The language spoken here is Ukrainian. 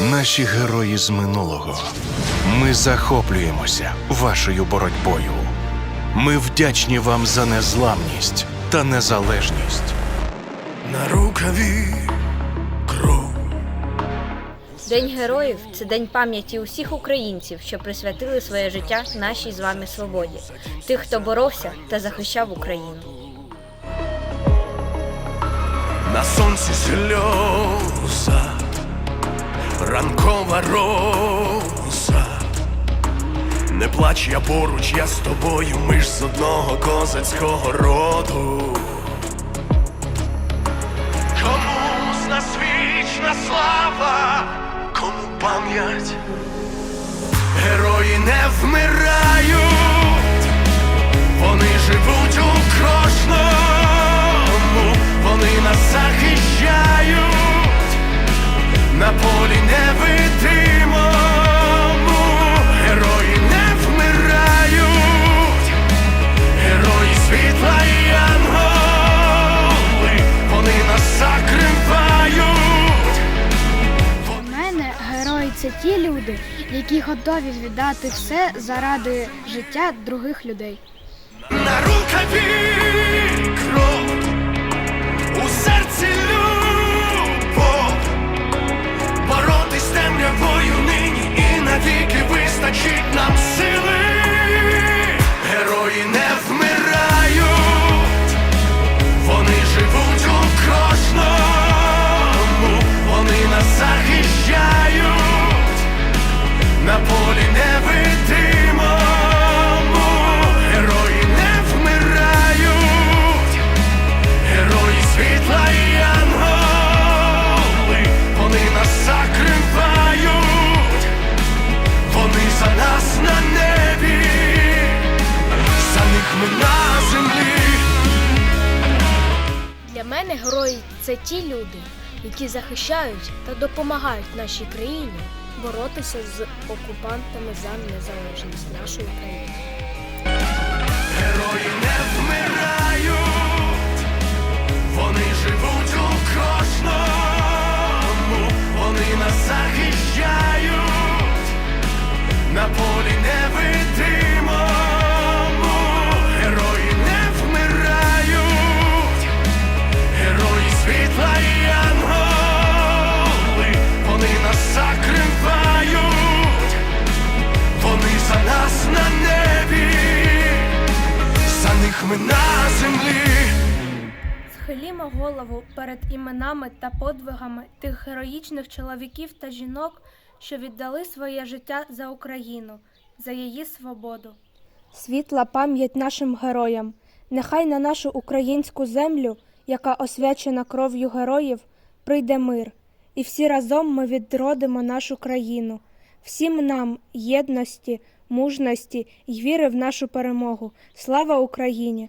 Наші герої з минулого. Ми захоплюємося вашою боротьбою. Ми вдячні вам за незламність та незалежність. На рукаві кров. День героїв це день пам'яті усіх українців, що присвятили своє життя нашій з вами свободі, тих, хто боровся та захищав Україну. На сонці сльоза, ранкова роза. Не плач я поруч, я з тобою, ми ж з одного козацького роду. Кому з нас вічна слава, кому пам'ять, герої не вмирають, люди, які готові віддати все заради життя других людей. На рукаві мене герої це ті люди, які захищають та допомагають нашій країні боротися з окупантами за незалежність нашої країни. Герої ми на землі. Схилімо голову перед іменами та подвигами тих героїчних чоловіків та жінок, що віддали своє життя за Україну, за її свободу. Світла пам'ять нашим героям. Нехай на нашу українську землю, яка освячена кров'ю героїв, прийде мир, і всі разом ми відродимо нашу країну. Всім нам єдності, мужності й віри в нашу перемогу. Слава Україні!